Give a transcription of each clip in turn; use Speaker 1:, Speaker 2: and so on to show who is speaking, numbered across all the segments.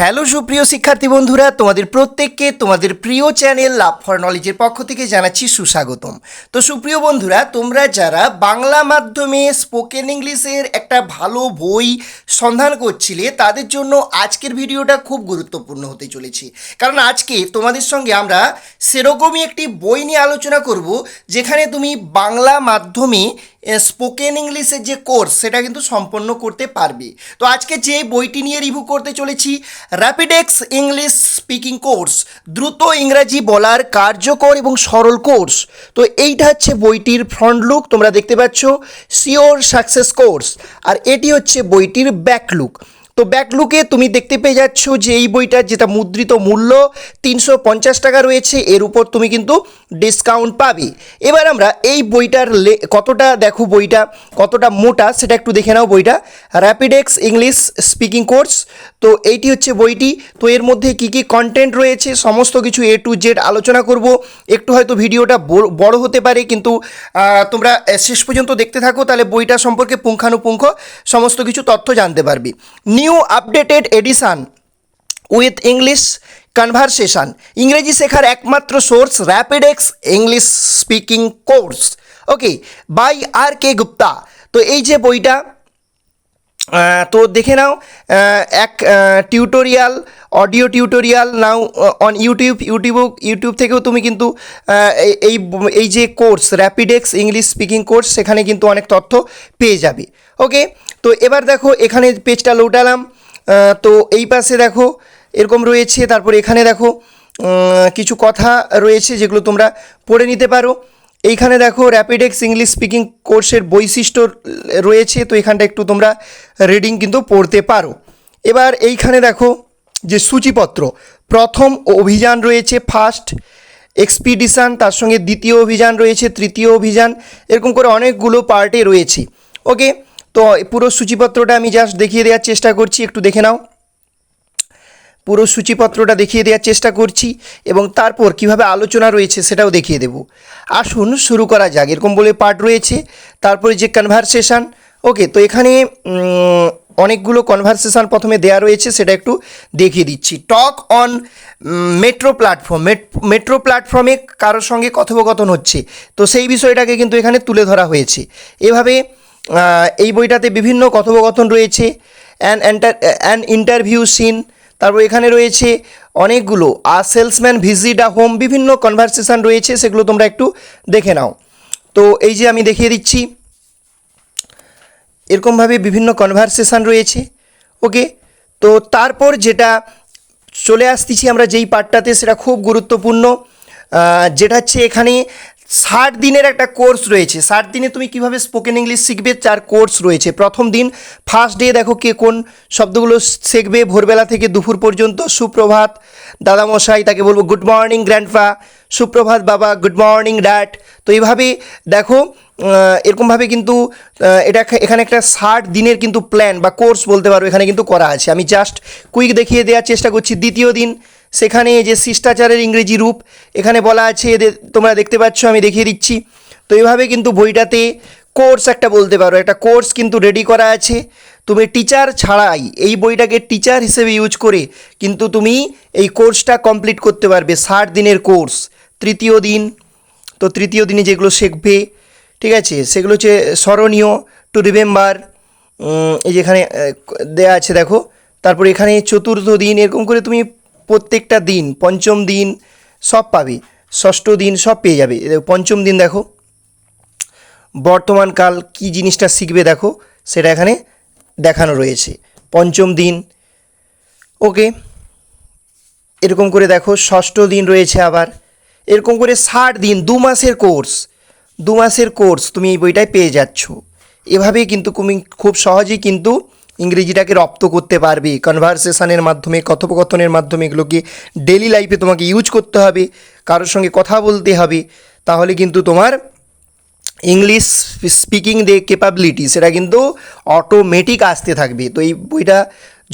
Speaker 1: Hello সুপ্রিয় শিক্ষার্থী বন্ধুরা, তোমাদের প্রত্যেককে তোমাদের প্রিয় চ্যানেল লাভ ফর নলেজের পক্ষ থেকে জানাচ্ছি সুস্বাগতম। তো সুপ্রিয় বন্ধুরা, তোমরা যারা বাংলা মাধ্যমে স্পোকেন ইংলিশের একটা ভালো বই সন্ধান করছিলে, তাদের জন্য আজকের ভিডিওটা খুব গুরুত্বপূর্ণ হতে চলেছে। কারণ আজকে তোমাদের সঙ্গে আমরা সেরকমই একটি বই নিয়ে আলোচনা করব, যেখানে তুমি বাংলা মাধ্যমে স্পোকেন ইংলিশের যে কোর্স সেটা কিন্তু সম্পন্ন করতে পারবে। তো আজকে যে বইটি নিয়ে রিভিউ করতে চলেছি র্যাপিডেক্স ইংলিশ স্পিকিং কোর্স দ্রুত ইংরাজি বলার কার্যকর এবং সরল কোর্স তো এইটা হচ্ছে বইটির ফ্রন্ট লুক তোমরা দেখতে পাচ্ছ সিওর সাকসেস কোর্স আর এটি হচ্ছে বইটির ব্যাক লুক তো ব্যাকলুকে তুমি দেখতে পেয়ে যাচ্ছ যে এই বইটার যেটা মুদ্রিত মূল্য তিনশো পঞ্চাশ টাকা রয়েছে, এর উপর তুমি কিন্তু ডিসকাউন্ট পাবে। এবার আমরা এই বইটার কতটা দেখো বইটা, কতটা মোটা সেটা একটু দেখে নাও বইটা। র্যাপিডেক্স ইংলিশ স্পিকিং কোর্স তো এইটি হচ্ছে বইটি। তো এর মধ্যে কি কি কন্টেন্ট রয়েছে, সমস্ত কিছু এ টু জেড আলোচনা করব। একটু হয়তো ভিডিওটা বড় হতে পারে, কিন্তু তোমরা শেষ পর্যন্ত দেখতে থাকো, তাহলে বইটা সম্পর্কে পুঙ্খানুপুঙ্খ সমস্ত কিছু তথ্য জানতে পারবে। New updated edition with English conversation ইংরেজি শেখার একমাত্র source Rapidex English speaking course okay by R K Gupta তো এই যে বইটা তো দেখে নাও এক tutorial audio tutorial now on YouTube YouTube YouTube থেকেও তুমি কিন্তু এই- এই যে course Rapidex English speaking course সেখানে কিন্তু অনেক তথ্য পেয়ে যাবে। ওকে তো এবার দেখো, এখানে পেজটা লোটালাম। তো এই পাশে দেখো, এরকম রয়েছে। তারপর এখানে দেখো কিছু কথা রয়েছে যেগুলো তোমরা পড়ে নিতে পারো। এইখানে দেখো র্যাপিডেক্স ইংলিশ স্পিকিং কোর্সের বৈশিষ্ট্য রয়েছে, তো এখানটা একটু তোমরা রিডিং কিন্তু পড়তে পারো। এবার এইখানে দেখো যে সূচিপত্র, প্রথম অভিযান রয়েছে ফার্স্ট এক্সপিডিশান তার সঙ্গে দ্বিতীয় অভিযান রয়েছে, তৃতীয় অভিযান, এরকম করে অনেকগুলো পার্টে রয়েছে। ওকে তো পুরো সূচিপত্রটা আমি জাস্ট দেখিয়ে দেওয়ার চেষ্টা করছি, একটু দেখে নাও। পুরো সূচিপত্রটা দেখিয়ে দেওয়ার চেষ্টা করছি এবং তারপর কীভাবে আলোচনা রয়েছে সেটাও দেখিয়ে দেব। আসুন শুরু করা যাক। এরকম বলে পার্ট রয়েছে। তারপরে যে কনভারসেশন ওকে তো এখানে অনেকগুলো কনভারসেশন প্রথমে দেয়া রয়েছে, সেটা একটু দেখিয়ে দিচ্ছি। Talk on metro platform metro প্ল্যাটফর্মে কারোর সঙ্গে কথোপকথন হচ্ছে। তো সেই বিষয়টাকে কিন্তু এখানে তুলে ধরা হয়েছে। এভাবে এই বইটাতে বিভিন্ন কথোপকথন রয়েছে। অ্যান অ্যান্টার অ্যান ইন্টারভিউ সিন তারপর এখানে রয়েছে অনেকগুলো আর সেলসম্যান ভিজিট আ হোম বিভিন্ন কনভারসেশন রয়েছে, সেগুলো তোমরা একটু দেখে নাও। তো এই যে আমি দেখিয়ে দিচ্ছি, এরকমভাবে বিভিন্ন কনভারসেশন রয়েছে ওকে তো তারপর যেটা চলে আসতেছি আমরা যেই পার্টটাতে সেটা খুব গুরুত্বপূর্ণ যেটা হচ্ছে এখানে ষাট দিনের একটা কোর্স রয়েছে। ষাট দিনে তুমি কীভাবে স্পোকেন ইংলিশ শিখবে চার কোর্স রয়েছে। প্রথম দিন ফার্স্ট ডে দেখো কে কোন শব্দগুলো শিখবে। ভোরবেলা থেকে দুপুর পর্যন্ত সুপ্রভাত দাদামশাই তাকে বলব গুড মর্নিং গ্র্যান্ডফা সুপ্রভাত বাবা গুড মর্নিং ড্যাড তো এইভাবে দেখো এরকমভাবে কিন্তু এটা এখা- এখানে একটা ষাট দিনের কিন্তু প্ল্যান বা কোর্স বলতে পারো এখানে কিন্তু করা আছে। আমি জাস্ট কুইক দেখিয়ে দেওয়ার চেষ্টা করছি। দ্বিতীয় দিন সেখানে যে শিষ্টাচারের ইংরেজি রূপ, এখানে বলা আছে, এদের তোমরা দেখতে পাচ্ছ, আমি দেখিয়ে দিচ্ছি। তো এইভাবে কিন্তু বইটাতে কোর্স একটা বলতে পারো, একটা কোর্স কিন্তু রেডি করা আছে। তুমি টিচার ছাড়াই, এই বইটাকে টিচার হিসেবে ইউজ করে কিন্তু তুমি এই কোর্সটা কমপ্লিট করতে পারবে, ষাট দিনের কোর্স, তৃতীয় দিন। তো তৃতীয় দিনে যেগুলো শিখবে, ঠিক আছে, সেগুলো হচ্ছে স্মরণীয় টু রিমেম্বার এই যেখানে দেয়া আছে, দেখো। তারপর এখানে চতুর্থ দিন, এরকম করে তুমি প্রত্যেকটা দিন, পঞ্চম দিন সব পাবে, ষষ্ঠ দিন সব পেয়ে যাবে। পঞ্চম দিন দেখো বর্তমানকাল কি জিনিসটা শিখবে দেখো, সেটা এখানে দেখানো রয়েছে। পঞ্চম দিন, ওকে, এরকম করে দেখো, ষষ্ঠ দিন রয়েছে আবার, এরকম করে ষাট দিন, দু মাসের কোর্স, দু মাসের কোর্স তুমি এই বইটায় পেয়ে যাচ্ছ। এভাবেই কিন্তু তুমি খুব সহজেই কিন্তু ইংরেজিটাকে রপ্ত করতে পারবে। কনভারসেশনের মাধ্যমে, কথোপকথনের মাধ্যমে এগুলোকে ডেলি লাইফে তোমাকে ইউজ করতে হবে, কারোর সঙ্গে কথা বলতে হবে, তাহলে কিন্তু তোমার ইংলিশ স্পিকিং দে ক্যাপাবিলিটি সেটা কিন্তু অটোমেটিক আসতে থাকবে। তো এই বইটা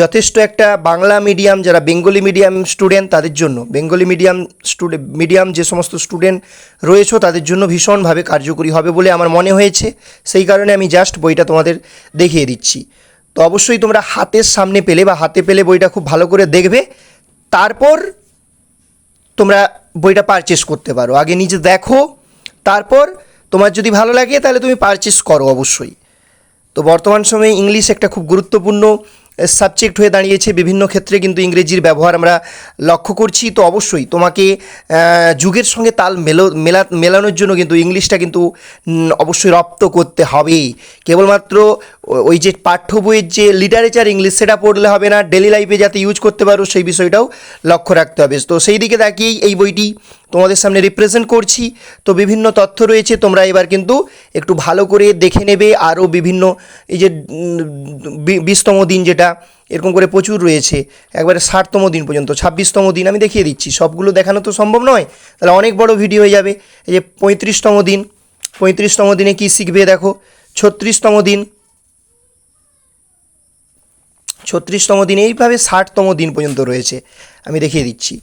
Speaker 1: যথেষ্ট একটা বাংলা মিডিয়াম যারা বেঙ্গলি মিডিয়াম স্টুডেন্ট তাদের জন্য। বেঙ্গলি মিডিয়াম স্টুডেন্ট মিডিয়াম যে সমস্ত স্টুডেন্ট রয়েছে, তাদের জন্য ভীষণভাবে কার্যকরী হবে বলে আমার মনে হয়েছে। সেই কারণে আমি জাস্ট বইটা তোমাদের দেখিয়ে দিচ্ছি। তো অবশ্যই তোমরা হাতের সামনে পেলে বা হাতে পেলে বইটা খুব ভালো করে দেখবে। তারপর তোমরা বইটা পারচেস করতে পারো। আগে নিজে দেখো, তারপর তোমার যদি ভালো লাগে তাহলে তুমি পারচেস করো অবশ্যই। তো বর্তমান সময়ে ইংলিশ একটা খুব গুরুত্বপূর্ণ সাবজেক্ট হয়ে দাঁড়িয়েছে। বিভিন্ন ক্ষেত্রে কিন্তু ইংরেজির ব্যবহার আমরা লক্ষ্য করছি। তো অবশ্যই তোমাকে যুগের সঙ্গে তাল মেলো, মেলা, মেলানোর জন্য কিন্তু ইংলিশটা কিন্তু অবশ্যই রপ্ত করতে হবে কেবলমাত্র ওই যে পাঠ্য বইয়ের যে লিটারেচার ইংলিশ সেটা পড়লে হবে না। ডেলি লাইফে যাতে ইউজ করতে পারো, সেই বিষয়টাও লক্ষ্য রাখতে হবে। তো সেই দিকে তাকিয়েই এই বইটি তোমাদের সামনে রিপ্রেজেন্ট করছি। তো বিভিন্ন তথ্য রয়েছে, তোমরা এবার কিন্তু একটু ভালো করে দেখে নেবে। আরও বিভিন্ন এই যে বিশতম দিন যেটা, এরকম করে প্রচুর রয়েছে। একবারে ষাটতম দিন পর্যন্ত, ছাব্বিশতম দিন, আমি দেখিয়ে দিচ্ছি। সবগুলো দেখানো তো সম্ভব নয়, তাহলে অনেক বড় ভিডিও হয়ে যাবে। এই যে পঁয়ত্রিশতম দিন, পঁয়ত্রিশতম দিনে কি শিখবে দেখো? ছত্রিশতম দিন ছত্রিশতম দিন, এইভাবে ষাটতম দিন পর্যন্ত রয়েছে। আমি দেখিয়ে দিচ্ছি।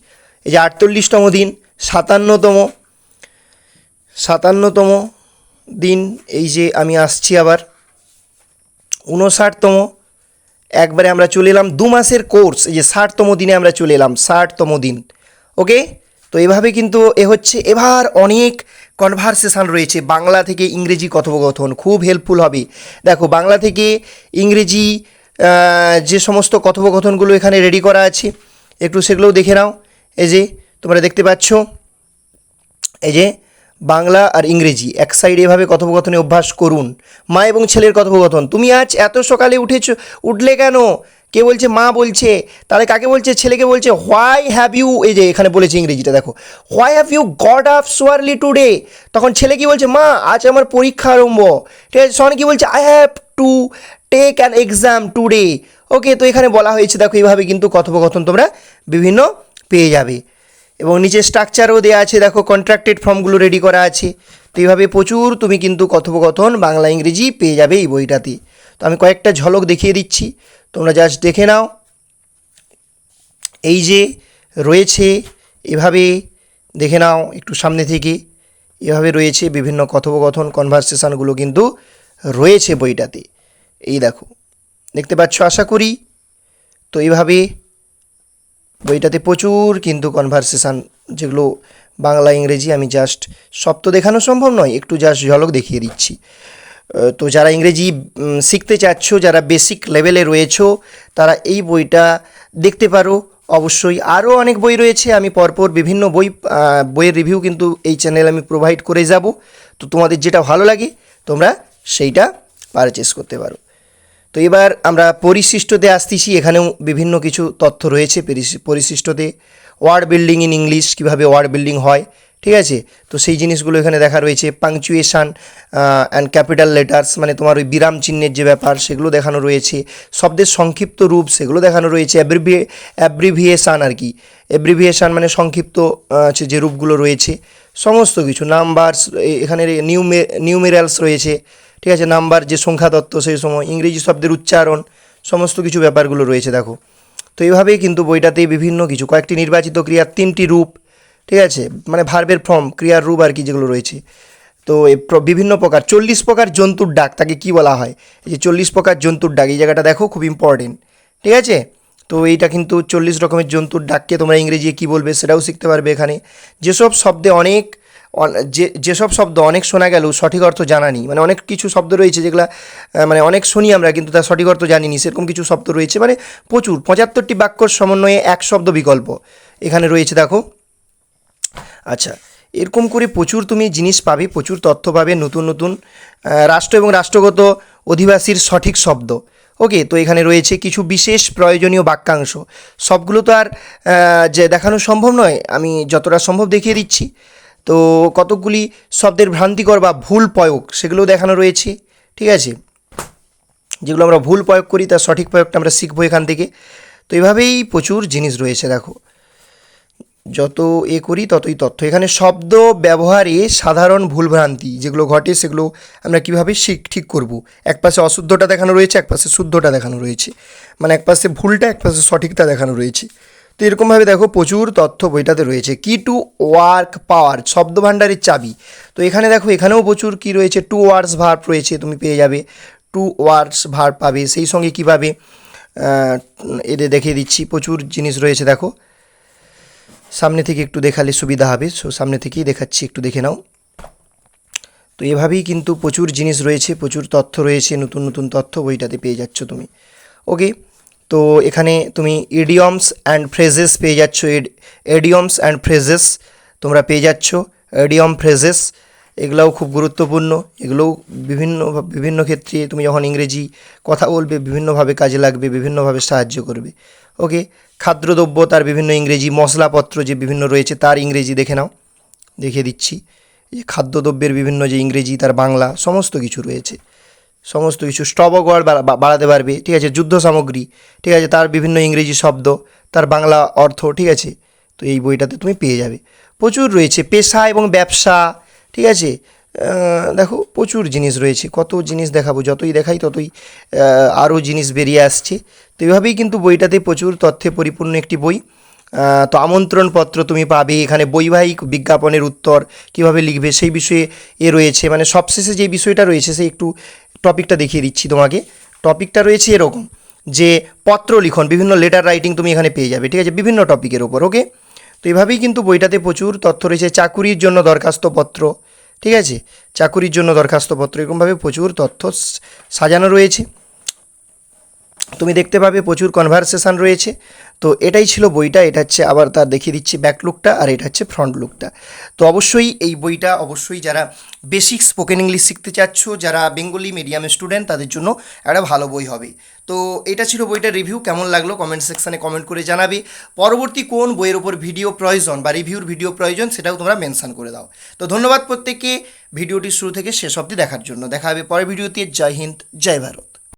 Speaker 1: এই যে আটচল্লিশতম দিন, সাতান্নতম সাতান্নতম দিন, এই যে আমি আসছি আবার। উনষাটতম একবারে আমরা চলে এলাম দু মাসের কোর্স, এই যে ষাটতম দিনে আমরা চলে এলাম, ষাটতম দিন। ওকে? তো এভাবে কিন্তু এ হচ্ছে, এবার অনেক কনভারসেশন রয়েছে, বাংলা থেকে ইংরেজি কথোপকথন, খুব হেল্পফুল হবে। দেখো, বাংলা থেকে ইংরেজি যে সমস্ত কথোপকথনগুলো এখানে রেডি করা আছে, একটু সেগুলোও দেখে নাও। এই যে, তোমরা দেখতে পাচ্ছ, এই যে বাংলা আর ইংরেজি এক সাইডে এভাবে কথোপকথনে অভ্যাস করুন। মা এবং ছেলের কথোপকথন। তুমি আজ এত সকালে উঠেছ, উঠলে কেন? কে বলছে, মা বলছে, তাহলে কাকে বলছে, ছেলেকে বলছে হোয়াই হ্যাভ ইউ এই যে এখানে বলেছে ইংরেজিটা, দেখো। Why have you got up so early today তখন ছেলে কি বলছে, মা, আজ আমার পরীক্ষা আরম্ভ। ঠিক আছে, সন কি বলছে I have to take an exam today okay, তো এখানে বলা হয়েছে, দেখো এইভাবে কিন্তু কথোপকথন তোমরা বিভিন্ন পেয়ে যাবে। এবং নিচে স্ট্রাকচারও দেওয়া আছে, দেখো কন্ট্রাক্টেড ফর্মগুলো রেডি করা আছে। তো এইভাবে প্রচুর তুমি কিন্তু কথোপকথন, বাংলা, ইংরেজি পেয়ে যাবে এই বইটাতে। তো আমি কয়েকটা ঝলক দেখিয়ে দিচ্ছি। তোমরা জাস্ট দেখে নাও। এই যে রয়েছে, এভাবে দেখে নাও একটু সামনে থেকে। এভাবে রয়েছে বিভিন্ন কথোপকথন কনভারসেশনগুলো কিন্তু রয়েছে বইটাতে। এই দেখো, দেখতে পাচ্ছ? আশা করি। তো এইভাবে বইটাতে প্রচুর কিন্তু কনভারসেশান যেগুলো বাংলা, ইংরেজি আমি জাস্ট সব তো দেখানো সম্ভব নয়, একটু জাস্ট ঝলক দেখিয়ে দিচ্ছি। তো যারা ইংরেজি শিখতে চাচ্ছ, যারা বেসিক লেভেলে রয়েছো, তারা এই বইটা দেখতে পারো। অবশ্যই আরও অনেক বই রয়েছে, আমি পরপর বিভিন্ন বই বইয়ের রিভিউ কিন্তু এই চ্যানেল আমি প্রোভাইড করে যাব। তো তোমাদের যেটা ভালো লাগে, তোমরা সেইটা পারচেস করতে পারো। তো এবার আমরা পরিশিষ্টতে আসতেছি, এখানেও বিভিন্ন কিছু তথ্য রয়েছে পরিশি- পরিশিষ্টতে। ওয়ার্ড বিল্ডিং ইন ইংলিশ, কীভাবে ওয়ার্ড বিল্ডিং হয়, ঠিক আছে? তো সেই জিনিসগুলো এখানে দেখা রয়েছে। পাংচুয়েশান অ্যান্ড ক্যাপিটাল লেটার্স মানে তোমার ওই বিরাম চিহ্নের যে ব্যাপার, সেগুলো দেখানো রয়েছে। শব্দের সংক্ষিপ্ত রূপ, সেগুলো দেখানো রয়েছে। অ্যাব্রিভিয়ে অ্যাব্রিভিয়েশান আর কি। অ্যাব্রিভিয়েশান মানে সংক্ষিপ্ত যে রূপগুলো রয়েছে, সমস্ত কিছু। নাম্বারস এখানে নিউমে, নিউমেরালস রয়েছে। ঠিক আছে, নাম্বার, যে সংখ্যা তত্ত্ব, সেই সময়, ইংরেজি শব্দের উচ্চারণ, সমস্ত কিছু ব্যাপারগুলো রয়েছে, দেখো। তো এইভাবেই কিন্তু বইটাতে বিভিন্ন কিছু, কয়েকটি নির্বাচিত ক্রিয়ার তিনটি রূপ, ঠিক আছে মানে ভার্বের ফর্ম ক্রিয়ার রূপ আর কি যেগুলো রয়েছে। তো বিভিন্ন প্রকার, চল্লিশ প্রকার জন্তুর ডাক, তাকে কি বলা হয়? এই যে চল্লিশ প্রকার জন্তুর ডাক, এই জায়গাটা দেখো, খুব ইম্পর্টেন্ট ঠিক আছে? তো এইটা কিন্তু চল্লিশ রকমের জন্তুর ডাককে তোমরা ইংরেজি কী বলবে সেটাও শিখতে পারবে এখানে। যেসব শব্দে অনেক অন- যে, যেসব শব্দ অনেক শোনা গেলেও সঠিক অর্থ জানা নেই মানে অনেক কিছু শব্দ রয়েছে যেগুলো মানে অনেক শুনি আমরা, কিন্তু তার সঠিক অর্থ জানি নি সেরকম কিছু শব্দ রয়েছে। মানে প্রচুর, পঁচাত্তরটি বাক্যর সমন্বয়ে এক শব্দ বিকল্প এখানে রয়েছে, দেখো। আচ্ছা এরকম করে প্রচুর তুমি জিনিস পাবে, প্রচুর তথ্য পাবে, নতুন নতুন রাষ্ট্র এবং রাষ্ট্রগত অধিবাসীর সঠিক শব্দ। ওকে, তো এখানে রয়েছে কিছু বিশেষ প্রয়োজনীয় বাক্যাংশ। সবগুলো তো আর যে দেখানো সম্ভব নয়, আমি যতটা সম্ভব দেখিয়ে দিচ্ছি। তো কতকগুলি শব্দের ভ্রান্তিকর বা ভুল প্রয়োগ সেগুলোও দেখানো রয়েছে, ঠিক আছে? যেগুলো আমরা ভুল প্রয়োগ করি, তার সঠিক প্রয়োগটা আমরা শিখব এখান থেকে। তো এভাবেই প্রচুর জিনিস রয়েছে, দেখো। যত এ করি, ততই তথ্য। এখানে শব্দ, ব্যবহারে সাধারণ ভুলভ্রান্তি যেগুলো ঘটে, সেগুলো আমরা কীভাবে শিখ, ঠিক করব? এক পাশে অশুদ্ধটা দেখানো রয়েছে, এক পাশে শুদ্ধটা দেখানো রয়েছে। মানে এক পাশে ভুলটা, এক পাশে সঠিকটা দেখানো রয়েছে। তো এরকমভাবে দেখো প্রচুর তথ্য বইটাতে রয়েছে। কি টু ওয়ার্ক পাওয়ার শব্দ ভাণ্ডারের চাবি। তো এখানে দেখো, এখানেও প্রচুর কি রয়েছে? টু ওয়ার্ডস ভার্ব রয়েছে, তুমি পেয়ে যাবে। টু ওয়ার্ডস ভার পাবে, সেই সঙ্গে কীভাবে এদের দেখিয়ে দিচ্ছি, প্রচুর জিনিস রয়েছে দেখো। সামনে থেকে একটু দেখালে সুবিধা হবে সো সামনে থেকেই দেখাচ্ছি, একটু দেখে নাও। তো এভাবেই কিন্তু প্রচুর জিনিস রয়েছে, প্রচুর তথ্য রয়েছে, নতুন নতুন তথ্য বইটাতে পেয়ে যাচ্ছ তুমি। ওকে তো এখানে তুমি ইডিয়মস অ্যান্ড ফ্রেজেস পেয়ে যাচ্ছ এডিয়মস অ্যান্ড ফ্রেজেস তোমরা পেয়ে যাচ্ছ এডিয়ম ফ্রেজেস এগুলোও খুব গুরুত্বপূর্ণ, এগুলোও বিভিন্ন বিভিন্ন ক্ষেত্রে তুমি যখন ইংরেজি কথা বলবে বিভিন্নভাবে কাজে লাগবে, বিভিন্নভাবে সাহায্য করবে। ওকে খাদ্যদ্রব্য তার বিভিন্ন ইংরেজি মশলাপত্র যে বিভিন্ন রয়েছে তার ইংরেজি দেখে নাও, দেখিয়ে দিচ্ছি। যে খাদ্যদ্রব্যের বিভিন্ন যে ইংরেজি, তার বাংলা, সমস্ত কিছু রয়েছে। সমস্ত কিছু স্টবগড় বাড়াতে পারবে, ঠিক আছে? যুদ্ধ সামগ্রী, ঠিক আছে? তার বিভিন্ন ইংরেজি শব্দ, তার বাংলা অর্থ, ঠিক আছে? তো এই বইটাতে তুমি পেয়ে যাবে। প্রচুর রয়েছে, পেশা এবং ব্যবসা, ঠিক আছে? দেখো, প্রচুর জিনিস রয়েছে। কত জিনিস দেখাবো, যতই দেখাই ততই আরও জিনিস বেরিয়ে আসছে। তো এইভাবেই কিন্তু বইটাতে প্রচুর তথ্যে পরিপূর্ণ একটি বই। তো আমন্ত্রণপত্র তুমি পাবে। এখানে বৈবাহিক বিজ্ঞাপনের উত্তর কীভাবে লিখবে সেই বিষয়ে এ রয়েছে। মানে সবশেষে যে বিষয়টা রয়েছে, সে একটু টপিকটা দেখিয়ে দিচ্ছি তোমাকে। টপিকটা রয়েছে এরকম যে পত্র লিখন, বিভিন্ন লেটার রাইটিং তুমি এখানে পেয়ে যাবে, ঠিক আছে? বিভিন্ন টপিকের ওপর ওকে তো এভাবেই কিন্তু বইটাতে প্রচুর তথ্য রয়েছে। চাকুরির জন্য দরখাস্তপত্র ঠিক আছে? চাকুরির জন্য দরখাস্তপত্র এরকমভাবে প্রচুর তথ্য সাজানো রয়েছে। তুমি দেখতে পাবে প্রচুর কনভারসেশন রয়েছে। তো এটাই ছিল বইটা, এটা হচ্ছে আবার তার দেখিয়ে দিচ্ছি ব্যাক লুকটা আর এটা হচ্ছে ফ্রন্ট লুকটা তো অবশ্যই এই বইটা অবশ্যই যারা বেসিক স্পোকেন ইংলিশ শিখতে চাচ্ছ, যারা বেঙ্গলি মিডিয়ামের স্টুডেন্ট তাদের জন্য একটা ভালো বই হবে। তো এটা ছিল বইটার রিভিউ কেমন লাগল কমেন্ট সেকশানে কমেন্ট করে জানাবে। পরবর্তী কোন বইয়ের ওপর ভিডিও প্রয়োজন বা রিভিউর ভিডিও প্রয়োজন, সেটাও তোমরা মেনশন করে দাও। তো ধন্যবাদ প্রত্যেককে, ভিডিওটি শুরু থেকে শেষ অবধি দেখার জন্য। দেখা হবে পরের ভিডিওতে জয় হিন্দ, জয় ভারত।